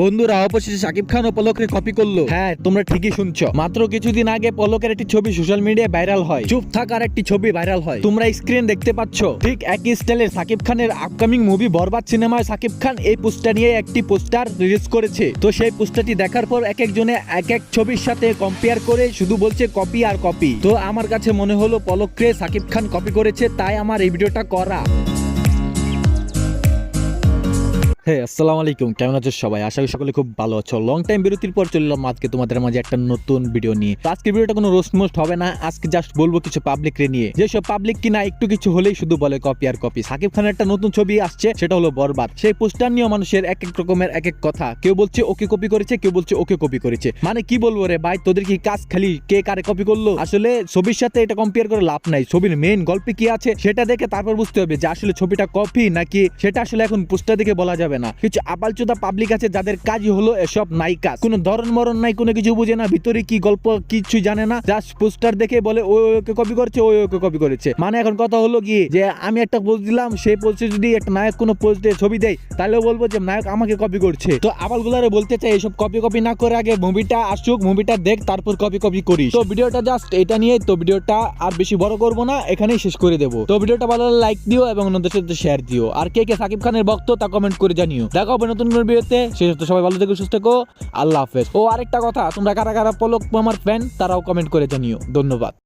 বন্ধুরা অবশেষে শাকিব খান ও পলকের কপি করল। হ্যাঁ তোমরা ঠিকই শুনছো। মাত্র কিছুদিন আগে পলকের একটি ছবি সোশ্যাল মিডিয়ায় ভাইরাল হয়। চুপ থাকার একটি ছবি ভাইরাল হয়। তোমরা স্ক্রিন দেখতে পাচ্ছ? ঠিক একই স্টাইলের শাকিব খানের আপকামিং মুভি বরবাদ সিনেমায় শাকিব খান এই পোস্টার নিয়ে একটি পোস্টার রিলিজ করেছে। তো সেই পোস্টারটি দেখার পর এক একজনে এক এক ছবির সাথে কম্পেয়ার করে শুধু বলছে কপি আর কপি তো আমার কাছে মনে হলো পলককে শাকিব খান কপি করেছে তাই আমার এই ভিডিওটা করা। হ্যাঁ আসসালামু আলাইকুম। কেমন আছো সবাই? আশা করি সকলে খুব ভালো আছো। লং টাইম বিরতির পর চললাম আজকে তোমাদের মাঝে একটা নতুন ভিডিও নিয়ে। আজকে ভিডিওটা কোনো রোস্ট মোস্ট হবে না। আজকে জাস্ট বলব কিছু পাবলিক রে নিয়ে। যেসব পাবলিক কিনা একটু কিছু হলেই শুধু বলে কপি আর কপি সাকিব খানের একটা নতুন ছবি আসছে, সেটা হলো বরবাদ। সেই পোস্টার নিয়ে মানুষের এক এক রকমের এক এক কথা। কেউ বলছে ওকে কপি করেছে, কেউ বলছে ওকে কপি করেছে। মানে কি বলব রে ভাই, তোদের কি কাজ খালি কে কারে কপি করল? আসলে ছবির সাথে এটা কম্পেয়ার করে লাভ নাই। ছবির মেইন গল্পে কি আছে, সেটা দেখে তারপর বুঝতে হবে যে আসলে ছবিটা কপি নাকি সেটা আসলে এখন পোস্টার দেখে বলা যাবে না। কিছু আপালচোদা পাবলিক আছে যাদের কাজই হলো এসব নাই কাজ কোনো ধরন মরণ নাই, কোনো কিছু বুঝে না, ভিতরে কি গল্প কিছু জানে না। জাস্ট পোস্টার দেখে বলে, ও ওকে কপি করেছে, ও ওকে কপি করেছে। মানে এখন কথা হলো কি, যে আমি একটা পোস্ট দিলাম, সেই পোস্টে যদি একটা নায়ক কোনো পোস্টে ছবি দেয় তাহলে বলব যে নায়ক আমাকে কপি করছে। তো আবালগুলারে বলতে চাই, এসব কপি কপি না করে আগে মুভিটা আসুক মুভিটা দেখ, তারপর কপি কপি করিস। তো ভিডিওটা জাস্ট এটা নিয়ে, তো ভিডিওটা আর বেশি বড় করব না, এখানেই শেষ করে দেবো। তো ভিডিওটা ভালো লাইক দিও এবং অন্যদের সাথে শেয়ার দিও। আর কে কে সাকিব খানের ভক্ত তা কমেন্ট করে জানিও। দেখা হবে নতুন কোনো ভিডিওতে। সেই সাথে সবাই ভালো থেকো, সুস্থ থেকো। আল্লাহ হাফেজ। ও আরেকটা কথা, তোমরা কারা কারা পলক আমার ফ্যান তারাও কমেন্ট করে জানিও। ধন্যবাদ।